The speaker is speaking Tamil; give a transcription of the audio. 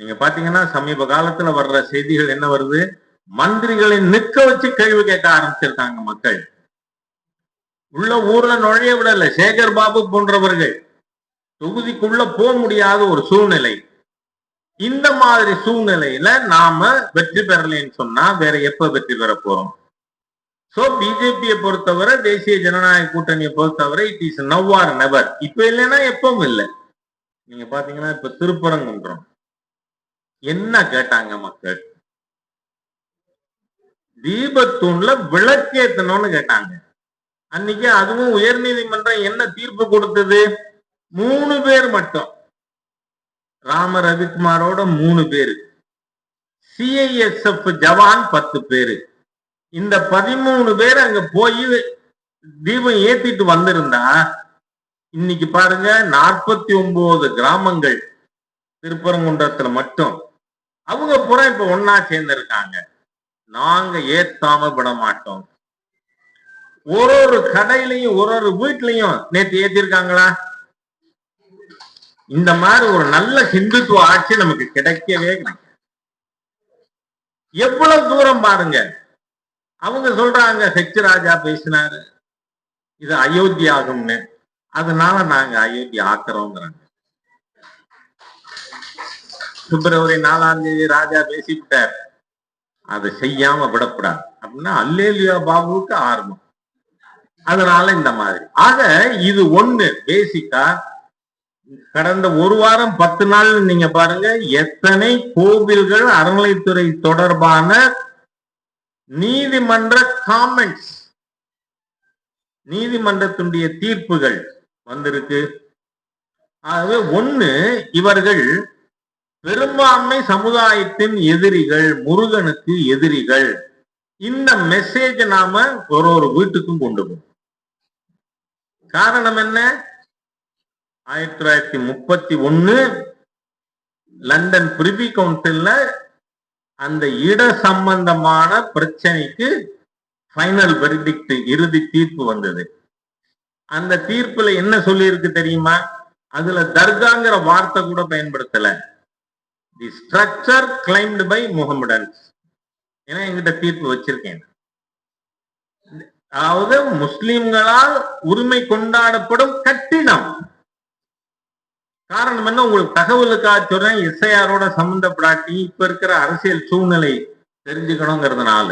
நீங்க பாத்தீங்கன்னா சமீப காலத்துல வர்ற செய்திகள் என்ன வருது? மந்திரிகளை நிற்க வச்சு கேள்வி கேட்க ஆரம்பிச்சிருக்காங்க மக்கள். உள்ள ஊர்ல நுழைய விடல. சேகர் பாபு போன்றவர்கள். தொகுதிக்குள்ள போக முடியாத ஒரு சூழ்நிலை. இந்த மாதிரி சூழ்நிலையில நாம வெற்றி பெறலைன்னு சொன்னா வேற எப்ப வெற்றி பெற போறோம்? சோ பிஜேபியை பொறுத்தவரை தேசிய ஜனநாயக கூட்டணியை பொறுத்தவரை it is now or never இப்ப இல்லைன்னா எப்பவும் இல்லை. நீங்க பாத்தீங்கன்னா இப்ப திருப்பரங்குன்றம். என்ன கேட்டாங்க மக்கள்? தீபத்தூண்ல விளக்கேத்தணும்னு கேட்டாங்க. அன்னைக்கு அதுவும் உயர்நீதிமன்றம் என்ன தீர்ப்பு கொடுத்தது? மூணு பேர் மட்டும். ராம ரவிக்குமாரோட மூணு பேரு. சிஐஎஸ்எஃப் ஜவான் பத்து பேரு. இந்த பதிமூணு பேர் அங்க போய் தீபம் ஏத்திட்டு வந்திருந்தா இன்னைக்கு பாருங்க நாற்பத்தி ஒன்பது கிராமங்கள். திருப்பரங்குன்றத்துல மட்டும். அவங்க புறம் இப்ப ஒன்னா சேர்ந்திருக்காங்க நாங்க ஏத்தாம விட மாட்டோம். ஒரு ஒரு கடையிலையும் ஒரு ஒரு வீட்லயும் நேத்து ஏத்திருக்காங்களா? இந்த மாதிரி ஒரு நல்ல ஹிந்துத்துவ ஆட்சி நமக்கு கிடைக்கவே கிடைக்கும் எவ்வளவு தூரம் பாருங்க. அவங்க சொல்றாங்க ஹெச் ராஜா பேசினாரு. இது அயோத்தி ஆகும்னு அதனால நாங்க அயோத்தி ஆக்குறோங்கிறாங்க. பிப்ரவரி நாலாம் தேதி ராஜா பேசிவிட்டார். அதை செய்யாம விடக்கூடாது. அப்படின்னா அல்லேலியா பாபுவுக்கு ஆர்வம். அதனால இந்த மாதிரி. ஆக இது ஒண்ணு பேசிக்கா கடந்த ஒரு வாரம் பத்து நாள் நீங்க பாருங்க எத்தனை கோவில்கள் அறநிலைத்துறை தொடர்பான நீதிமன்ற காமெண்ட்ஸ் நீதிமன்றத்தினுடைய தீர்ப்புகள் வந்திருக்கு. ஆகவே ஒண்ணு இவர்கள் பெரும்பான்மை சமுதாயத்தின் எதிரிகள் முருகனுக்கு எதிரிகள். இந்த மெசேஜ் நாம ஒரு ஒரு வீட்டுக்கும் கொண்டு போகும் காரணம் என்ன? ஆயிரத்தி தொள்ளாயிரத்தி முப்பத்தி ஒண்ணு லண்டன் பிரிவி கவுன்சில்ல அந்த இட சம்பந்தமான பிரச்சனைக்கு ஃபைனல் வெர்டிக்ட் இறுதி தீர்ப்பு வந்தது. அந்த தீர்ப்புல என்ன சொல்லியிருக்கு தெரியுமா? அதுல தர்காங்கிற வார்த்தை கூட பயன்படுத்தல. The structure claimed by Mohammedans ஏன்னா எங்கிட்ட தீர்ப்பு வச்சிருக்கேன். அதாவது முஸ்லிம்களால் உரிமை கொண்டாடப்படும் கட்டிடம். காரணம் என்ன? உங்களுக்கு தகவலுக்காக சொல்றேன். இசையாரோட சம்பந்தப்படாட்டி இப்ப இருக்கிற அரசியல் சூழ்நிலை தெரிஞ்சுக்கணுங்கிறதுனால